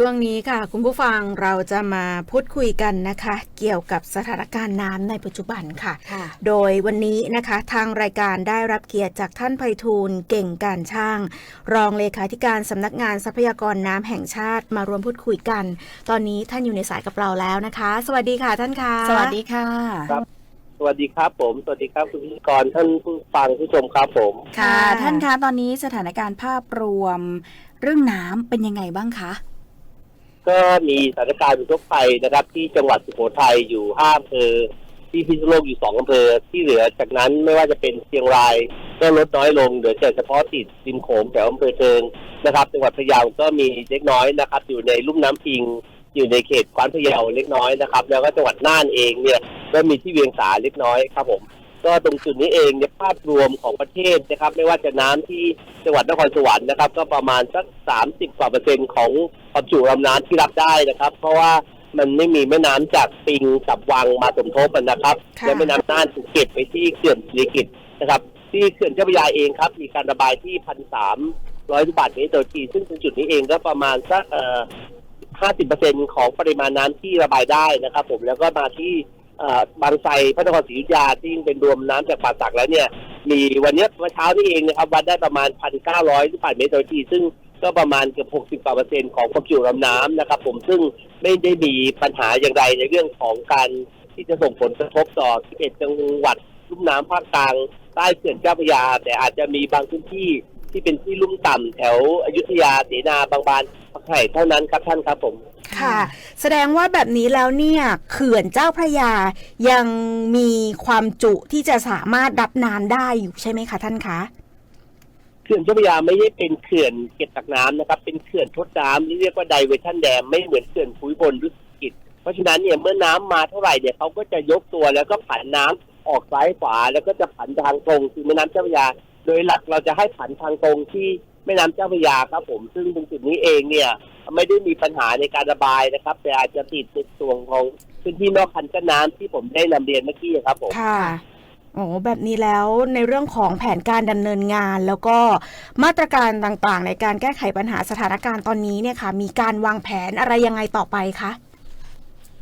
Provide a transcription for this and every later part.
ช่วงนี้ค่ะ คุณผู้ฟังเราจะมาพูดคุยกันนะคะ เกี่ยวกับสถานการณ์น้ำในปัจจุบันค่ะค่ะ โดยวันนี้นะคะทางรายการได้รับเกียรติจากท่านไพฑูรย์เก่งการช่าง รองเลขาธิการสำนักงานทรัพยากรน้ำแห่งชาติมารวมพูดคุยกัน ตอนนี้ท่านอยู่ในสายกับเราแล้วนะคะ สวัสดีค่ะท่านคะสวัสดีค่ะครับสวัสดีครับผม สวัสดีครับคุณพิธีกรท่านผู้ฟังผู้ชมครับผม ค่ะ ท่านคะตอนนี้สถานการณ์ภาพรวม เรื่องน้ำเป็นยังไงบ้างคะ ก็มีสถานการณ์อุทกภัยนะครับ ที่จังหวัดสุโขทัยอยู่ห้าอำเภอที่พิษณุโลกอยู่สองอำเภอที่เหลือจากนั้นไม่ว่าจะเป็นเชียงราย ก็ลดน้อยลงเหลือแต่เฉพาะติดริมโขงแถวอำเภอเทิงนะครับจังหวัดพะเยาก็มีเล็กน้อยนะครับ อยู่ในลุ่มน้ำพิง อยู่ในเขตกวานพะเยาเล็กน้อยนะครับ แล้วก็จังหวัดน่านเองเนี่ยก็มีที่เวียงสาเล็กน้อยครับผม ก็ตรงจุดนี้เองเนี่ยภาพรวมของประเทศนะครับ ไม่ว่าจะน้ำที่จังหวัดนครสวรรค์นะครับ ก็ประมาณสักสามสิบกว่าเปอร์เซ็นต์ของความจุลำน้ำที่รับได้นะครับ เพราะว่ามันไม่มีแม่น้ำจากปิงกับวังมาสมทบกันนะครับ และแม่น้ำน่านถูกเก็บไปที่เขื่อนศิริกิตนะครับ ที่เขื่อนเจ้าพระยาเองครับ มีการระบายที่พันสามร้อยลูกบาศก์เมตรต่อนาทีซึ่งตรงจุดนี้เองก็ประมาณสักเอ่อห้าสิบเปอร์เซ็นของปริมาณน้ำที่ระบายได้นะครับ ผมแล้วก็มาที่เอ่อ บางไทรพระนครศรีอยุธยาที่เป็นรวมน้ำจากป่าสักแล้วเนี่ย มีวันนี้เมื่อเช้านี่เองนะครับวัดได้ประมาณ1,900ลูกบาศก์เมตรต่อนาทีซึ่งก็ประมาณเกือบ60กว่าเปอร์เซ็นต์ของความจุลำน้ำนะครับ ผมซึ่งไม่ได้มีปัญหาอย่างไรในเรื่องของการที่จะส่งผลกระทบต่อ 11 จังหวัดลุ่มน้ำภาคกลางใต้เขื่อนเจ้าพระยา แต่อาจจะมีบางพื้นที่ ที่เป็นที่ลุ่มต่ำแถวอยุธยาเสนาบางบานพักไห่เท่านั้นครับท่านครับผม ค่ะ แสดงว่าแบบนี้แล้วเนี่ยเขื่อนเจ้าพระยายังมีความจุที่จะสามารถรับน้ำได้อยู่ใช่ไหมคะท่านคะ เขื่อนเจ้าพระยาไม่ได้เป็นเขื่อนเก็บกักน้ำนะครับ เป็นเขื่อนทดน้ำที่เรียกว่าไดเวชั่นแดมไม่เหมือนเขื่อนภูมิพลรุกิจเพราะฉะนั้นเนี่ยเมื่อน้ำมาเท่าไหร่เนี่ยเขาก็จะยกตัวแล้วก็ผันน้ำออกซ้ายขวาแล้วก็จะผันทางตรงคือแม่น้ำเจ้าพระยา โดยหลักเราจะให้ผันทางตรงที่แม่น้ำเจ้าพระยาครับผม ซึ่งตรงจุดนี้เองเนี่ย ไม่ได้มีปัญหาในการระบายนะครับ แต่อาจจะติดในส่วนของพื้นที่นอกคันกั้นน้ำที่ผมได้นำเรียนเมื่อกี้ครับผม ค่ะโอ้แบบนี้แล้วในเรื่องของแผนการดำเนินงาน แล้วก็มาตรการต่างๆ ในการแก้ไขปัญหาสถานการณ์ตอนนี้เนี่ยค่ะ มีการวางแผนอะไรยังไงต่อไปคะ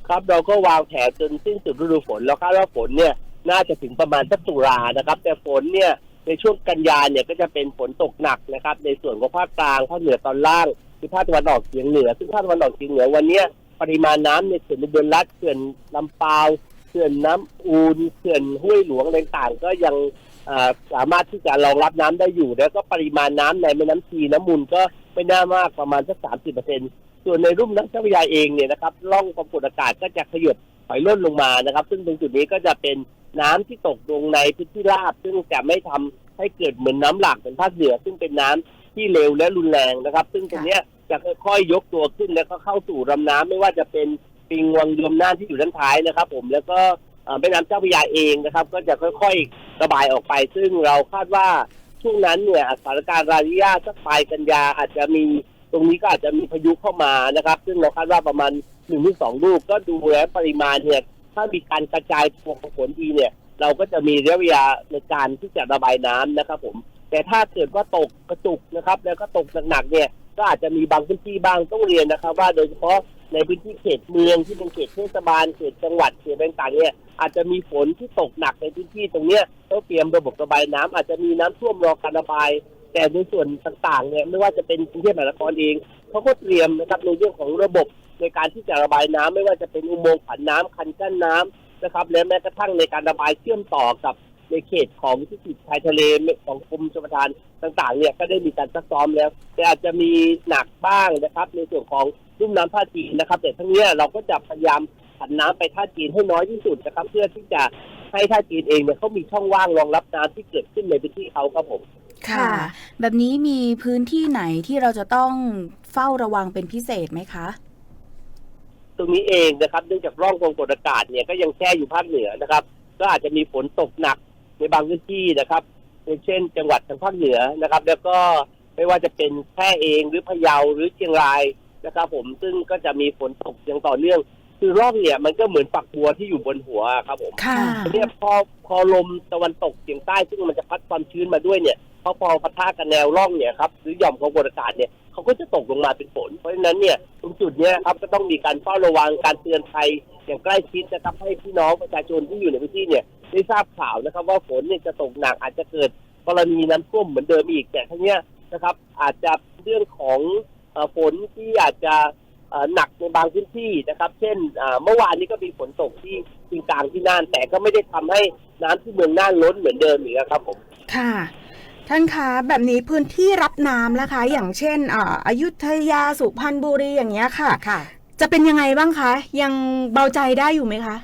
ครับเราก็วางแผนจนสิ้นสุดฤดูฝนแล้วคาดว่าฝนเนี่ย น่าจะถึงประมาณสักตุลานะครับ แต่ฝนเนี่ย ในช่วงกันยาเนี่ยก็จะเป็นฝนตกหนักนะครับ ในส่วนของภาคกลางภาคเหนือตอนล่างคือภาคตะวันออกเฉียงเหนือ ซึ่งภาคตะวันออกเฉียงเหนือวันนี้ปริมาณน้ำในเขื่อนอุบลรัฐเขื่อนลำปาวเขื่อนน้ำอูนเขื่อนห้วยหลวงอะไรต่างๆก็ยังสามารถที่จะรองรับน้ำได้อยู่ แล้วก็ปริมาณน้ำในแม่น้ำชีน้ำมูลก็ไม่น่ามากประมาณสักสามสิบเปอร์เซ็นต์ ส่วนในรุ่มน้ำเจ้าพระยาเองเนี่ยนะครับร่องความกดอากาศก็จะขยบถอยล่นลงมานะครับ ซึ่งตรงจุดนี้ก็จะเป็นน้ำที่ตกลงในพื้นที่ราบ ซึ่งจะไม่ทำให้เกิดเหมือนน้ำหลากเป็นภาคเหนือซึ่งเป็นน้ำที่เร็วและรุนแรงนะครับ ซึ่งตรงนี้จะค่อยๆยกตัวขึ้นแล้วก็เข้าสู่ลำน้ำไม่ว่าจะเป็นปิงวังยมน่านที่อยู่ด้านท้ายนะครับ ผมแล้วก็แม่น้ำเจ้าพระยาเองนะครับ ก็จะค่อยๆระบายออกไป ซึ่งเราคาดว่าช่วงนั้นเนี่ยสถานการณ์รานิยาสักปลายกันยาอาจจะมี ตรงนี้ก็อาจจะมีพายุเข้ามานะครับ ซึ่งเราคาดว่าประมาณหนึ่งถึงสองลูกก็ดูแล้วปริมาณเนี่ยถ้ามีการกระจายตัวของฝนดีเนี่ย เราก็จะมีระยะเวลาในการที่จะระบายน้ำนะครับ ผม แต่ถ้าเกิดว่าตกกระจุกนะครับ แล้วก็ตกหนักๆเนี่ยก็อาจจะมีบางพื้นที่บ้างต้องเรียนนะครับ ว่าโดยเฉพาะในพื้นที่เขตเมืองที่เป็นเขตเทศบาลเขตจังหวัดเขตต่างๆเนี่ยอาจจะมีฝนที่ตกหนักในพื้นที่ตรงเนี้ยต้องเตรียมระบบระบายน้ำอาจจะมีน้ำท่วมรอการระบาย แต่ในส่วนต่างๆเนี่ยไม่ว่าจะเป็นกรุงเทพมหานครเองเขาก็เตรียมนะครับในเรื่องของระบบในการที่จะระบายน้ำไม่ว่าจะเป็นอุโมงค์ผันน้ำคันกั้นน้ำนะครับและแม้กระทั่งในการระบายเชื่อมต่อกับในเขตของที่ติดชายทะเลของกรมชลประทานต่างๆ เนี่ยก็ได้มีการซักซ้อมแล้ว แต่อาจจะมีหนักบ้างนะครับ ในส่วนของรุ่มน้ำท่าจีนนะครับ แต่ทั้งนี้เราก็จะพยายามผันน้ำไปท่าจีนให้น้อยที่สุดนะครับ เพื่อที่จะให้ท่าจีนเองเนี่ยเขามีช่องว่างรองรับน้ำที่เกิดขึ้นในพื้นที่เขาครับผม ค่ะ แบบนี้มีพื้นที่ไหนที่เราจะต้องเฝ้าระวังเป็นพิเศษไหมคะ ตรงนี้เองนะครับเนื่องจากร่องความกดอากาศเนี่ยก็ยังแช่อยู่ภาคเหนือนะครับ ก็อาจจะมีฝนตกหนักในบางพื้นที่นะครับอย่างเช่น จังหวัดทางภาคเหนือนะครับ แล้วก็ไม่ว่าจะเป็นแพร่เองหรือพะเยาหรือเชียงรายนะครับ ผมซึ่งก็จะมีฝนตกอย่างต่อเนื่อง คือร่องเนี่ยมันก็เหมือนฝักบัวที่อยู่บนหัวครับผมค่ะเนี่ยพอพอลมตะวันตกเฉียงใต้ซึ่งมันจะพัดความชื้นมาด้วยเนี่ย พอพอปะทะกันแนวร่องเนี่ยครับหรือหย่อมความกดอากาศเนี่ยเขาก็จะตกลงมาเป็นฝน เพราะฉะนั้นเนี่ยตรงจุดเนี้ยครับก็ต้องมีการเฝ้าระวังการเตือนภัยอย่างใกล้ชิดนะครับให้พี่น้องประชาชนที่อยู่ในพื้นที่เนี่ยได้ทราบข่าวนะครับ ว่าฝนเนี่ยจะตกหนักอาจจะเกิดกรณีน้ำท่วมเหมือนเดิมอีกแต่ทั้งเนี้ยนะครับ อาจจะเรื่องของฝนที่อาจจะหนักในบางพื้นที่นะครับ เช่นเมื่อวานนี้ก็มีฝนตกที่จิงกลางที่น่านแต่ก็ไม่ได้ทำให้น้ำที่เมืองน่านล้นเหมือนเดิมอีกครับผม ค่ะ ท่านคะแบบนี้พื้นที่รับน้ำนะคะ อย่างเช่นอ่าอยุธยาสุพรรณบุรีอย่างเงี้ยค่ะ ค่ะ จะเป็นยังไงบ้างคะ ยังเบาใจได้อยู่ไหมคะ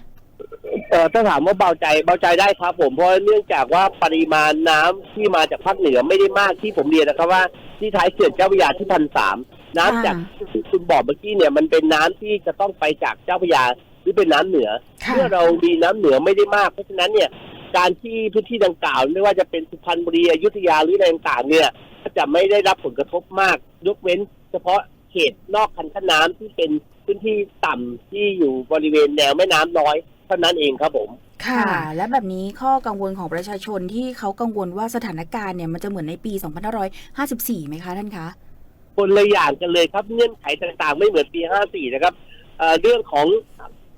เอ่อถ้าถามว่าเบาใจเบาใจได้ครับ ผมเพราะเนื่องจากว่าปริมาณน้ำที่มาจากภาคเหนือไม่ได้มากที่ผมเรียนนะครับว่าที่ท้ายเขื่อนเจ้าพระยาที่พันสามน้ำจากที่คุณบอกเมื่อกี้เนี่ยมันเป็นน้ำที่จะต้องไปจากเจ้าพระยาหรือเป็นน้ำเหนือค่ะ เมื่อเรามีน้ำเหนือไม่ได้มากเพราะฉะนั้นเนี่ย การที่พื้นที่ดังกล่าว ไม่ว่าจะเป็นสุพรรณบุรีอยุธยาหรืออะไรต่างๆเนี่ยก็จะไม่ได้รับผลกระทบมาก ยกเว้น เฉพาะเขตนอกคันกั้นน้ำที่เป็นพื้นที่ต่ำที่อยู่บริเวณแนวแม่น้ำน้อยเท่านั้นเองครับผม ค่ะค่ะและแบบนี้ข้อกังวลของประชาชนที่เขากังวลว่าสถานการณ์เนี่ยมันจะเหมือนในปี 2554 ไหมคะท่านคะ คนละอย่างกันเลยครับเงื่อนไขต่างๆ ไม่เหมือนปี 54 นะครับเอ่อเรื่องของ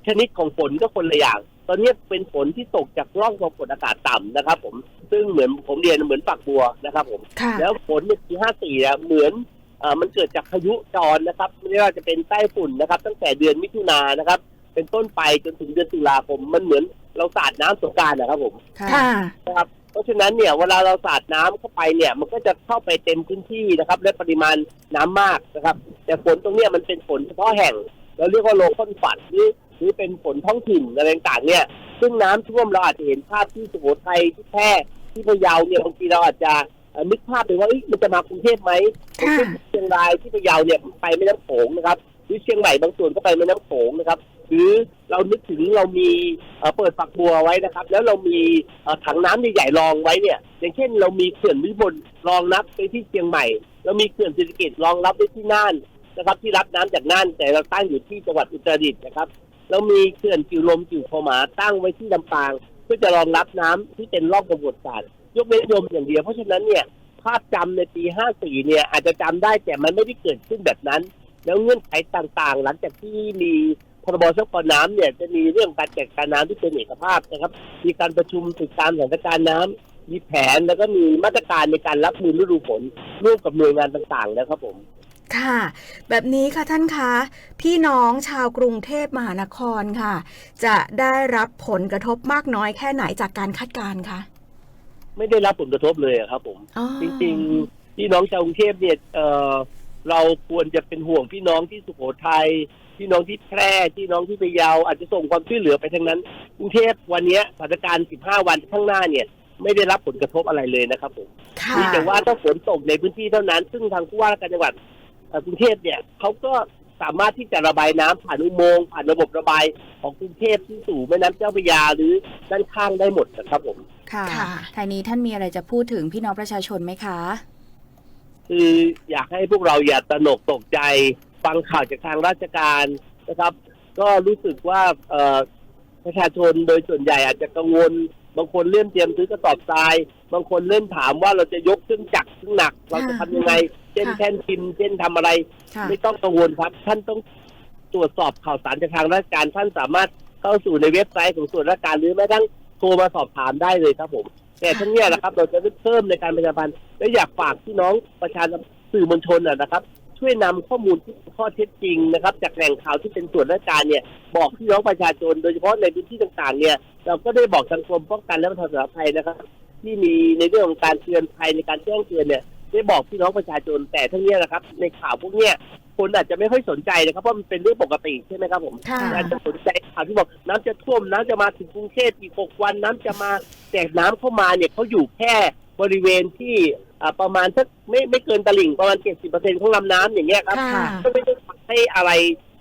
ชนิดของฝนก็คนละอย่างต อนนี้เป็นฝนที่ตกจากร่องความกดอากาศต่ำนะครับ ผมซึ่งเหมือนผมเรียนเหมือนฝักบัวนะครับ ผมค่ะแล้วฝนในปี54เนี่ยเหมือนเอ่อมันเกิดจากพายุจรนะครับ ไม่ว่าจะเป็นใต้ฝุ่นนะครับ ตั้งแต่เดือนมิถุนายนนะครับ เป็นต้นไปจนถึงเดือนตุลาคมมันเหมือนเราสาดน้ำสงกรารนะครับผมค่ะค่ะนะครับเพราะฉะนั้นเนี่ยเวลาเราสาดน้ำเข้าไปเนี่ยมันก็จะเข้าไปเต็มพื้นที่นะครับ และปริมาณน้ำมากนะครับ แต่ฝนตรงเนี้ยมันเป็นฝนเฉพาะแห่ง เราเรียกว่าโลคอนฝันหรือห รือเป็นฝนท้องถิ่นอะไรต่างๆเนี่ย ซึ่งน้ำท่วมเราอาจจะเห็นภาพที่สุโขทัยที่แพร่ที่พะเยาเนี่ยบางทีเราอาจจะเอ่อนึกภาพไปว่าเอ้ยมันจะมากรุงเทพไหมค่ะเช่นเชียงรายที่พะเยาเนี่ยไปแม่น้ำโขงนะครับหรือเชียงใหม่บางส่วนก็ไปแม่น้ำโขงนะครับ หรือเรานึกถึงเรามีเอ่อเปิดฝักบัวไว้นะครับ แล้วเรามีเอ่อถังน้ำใหญ่ๆรองไว้เนี่ย อย่างเช่น เรามีเขื่อนวิบลรองรับไปที่เชียงใหม่ เรามีเขื่อนศิริกิตรองรับไปที่น่านนะครับ ที่รับน้ำจากน่านแต่เราตั้งอยู่ที่จังหวัดอุตรดิตถ์นะครับ เรามีเขื่อนจิ๋วลมจิ๋วพมาตั้งไว้ที่ลำปาง เพื่อจะรองรับน้ำที่เป็นร่องกระบวนการยกเว้นลมอย่างเดียวเพราะฉะนั้นเนี่ยภาพจำในปี 54 เนี่ยอาจจะจำได้แต่มันไม่ได้เกิดขึ้นแบบนั้น แล้วเงื่อนไขต่างๆ หลังจากที่มีพรบทรัพยากรน้ำเนี่ยจะมีเรื่องการจัดการน้ำที่เป็นเอกภาพนะครับ มีการประชุมติดตามสถานการณ์น้ำมีแผนแล้วก็มีมาตรการในการรับมือฤดูฝนร่วมกับหน่วยงานต่างๆนะครับผม ค่ะ แบบนี้ค่ะท่านคะ พี่น้องชาวกรุงเทพมหานครค่ะ จะได้รับผลกระทบมากน้อยแค่ไหนจากการคาดการณ์คะไม่ได้รับผลกระทบเลยอะครับ ผมอ๋อจริงๆพี่น้องชาวกรุงเทพเนี่ยเอ่อเราควรจะเป็นห่วงพี่น้องที่สุโขทัยพี่น้องที่แพร่พี่น้องที่พะเยาอาจจะส่งความช่วยเหลือไปทั้งนั้นกรุงเทพวันเนี้ยสถานการณ์ 15 วันข้างหน้าเนี่ย ไม่ได้รับผลกระทบอะไรเลยนะครับผมค่ะมีแต่ว่าถ้าฝนตกในพื้นที่เท่านั้น ซึ่งทางผู้ว่าราชการจังหวัดเอ่อ กรุงเทพเนี่ยเขาก็สามารถที่จะระบายน้ำผ่านอุโมงค์ผ่านระบบระบายของกรุงเทพที่สู่แม่น้ำเจ้าพระยาหรือด้านข้างได้หมดนะครับผมค่ะค่ะทางนี้ท่านมีอะไรจะพูดถึงพี่น้องประชาชนไหมคะ คืออยากให้พวกเราอย่าตระหนกตกใจฟังข่าวจากทางราชการนะครับ ก็รู้สึกว่าเอ่อประชาชนโดยส่วนใหญ่อาจจะกังวล บางคนเริ่มเตรียมซื้อกระสอบทราย บางคนเริ่มถามว่าเราจะยกเครื่องจักรเครื่องหนัก เราจะทำยังไง เช่นค่ะแท่นพิมพ์เช่นทำอะไรค่ะไม่ต้องกังวลครับ ท่านต้องตรวจสอบข่าวสารจากทางราชการท่านสามารถเข้าสู่ในเว็บไซต์ของส่วนราชการหรือแม้กระทั่งโทรมาสอบถามได้เลยครับผมแต่ทั้งเนี้ยนะครับ เราจะเพิ่มในการประชาสัมพันธ์และอยากฝากพี่น้องประชาชนสื่อมวลชนนะนะครับ ช่วยนำข้อมูลที่เป็นข้อเท็จจริงนะครับ จากแหล่งข่าวที่เป็นส่วนราชการเนี่ย บอกพี่น้องประชาชนโดยเฉพาะในพื้นที่ต่างๆ เนี่ยเราก็ได้บอกทางกรมป้องกันและบรรเทาสาธารณภัยนะครับ ที่มีในเรื่องของการเตือนภัยในการแจ้งเตือนเนี่ย ได้บอกพี่น้องประชาชนแต่ทั้งเนี้ยนะครับ ในข่าวพวกเนี้ยคนอาจจะไม่ค่อยสนใจนะครับเพราะมันเป็นเรื่องปกติใช่ไหมครับผมค่ะอาจจะสนใจข่าวที่บอกน้ำจะท่วมน้ำจะมาถึงกรุงเทพอีกหกวันน้ำจะมาแต่น้ำเข้ามาเนี่ยเขาอยู่แค่บริเวณที่อ่าประมาณสักไม่ไม่เกินตลิ่งประมาณเจ็ดสิบเปอร์เซ็นของลำน้ำอย่างเงี้ยครับค่ะก็ไม่ได้ทำให้อะไร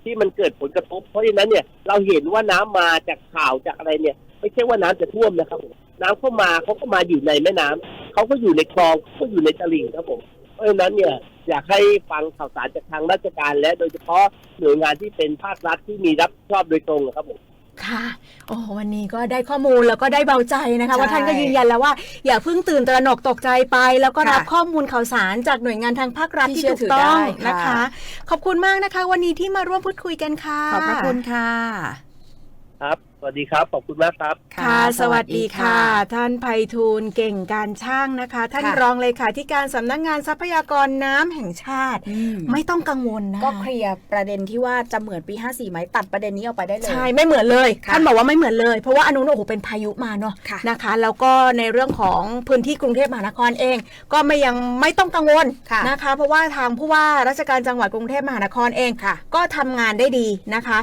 ที่มันเกิดผลกระทบ เพราะฉะนั้นเนี่ยเราเห็นว่าน้ำมาจากข่าวจากอะไรเนี่ย ไม่ใช่ว่าน้ำจะท่วมนะครับผมน้ำเข้ามาเขาก็มาอยู่ในแม่น้ำ เขาก็อยู่ในคลองเขาก็อยู่ในตลิ่งครับผม เพราะฉะนั้นเนี่ยอยากให้ฟังข่าวสารจากทางราชการและโดยเฉพาะหน่วยงานที่เป็นภาครัฐที่มีรับผิดชอบโดยตรงอะครับผมค่ะโอ้วันนี้ก็ได้ข้อมูลแล้วก็ได้เบาใจนะคะใช่ว่าท่านก็ยืนยันแล้วว่า อย่าเพิ่งตื่นตระหนกตกใจไป แล้วก็ค่ะรับข้อมูลข่าวสารจากหน่วยงานทางภาครัฐที่ที่เชื่ถูอกถือต้องได้ค่ะนะคะ ขอบคุณมากนะคะ วันนี้ที่มาร่วมพูดคุยกันค่ะ ขอบพระคุณค่ะ ครับส วัสดีครับ ขอบคุณมากครับ ค่ะ สวัสดีค่ะ ท่านไพฑูรย์เก่งการช่างนะคะ ท่านค่ะรองเลขาธิการสำนักงานทรัพยากรน้ำแห่งชาติอืมไม่ต้องกังวลนะคะก็เคลียร์ประเด็นที่ว่าจะเหมือนปี 54ไหมตัดประเด็นนี้ออกไปได้เลย ใช่ ไม่เหมือนเลยค่ะท่านบอกว่าไม่เหมือนเลย เพราะว่าอนุนโอ้โหเป็นพายุมาเนาะค่ะนะคะ แล้วก็ในเรื่องของพื้นที่กรุงเทพมหานครเอง ก็ไม่ยังไม่ต้องกังวลค่ะนะคะ เพราะว่าทางผู้ว่าราชการจังหวัดกรุงเทพมหานครเองค่ะก็ทำงานได้ดีนะคะ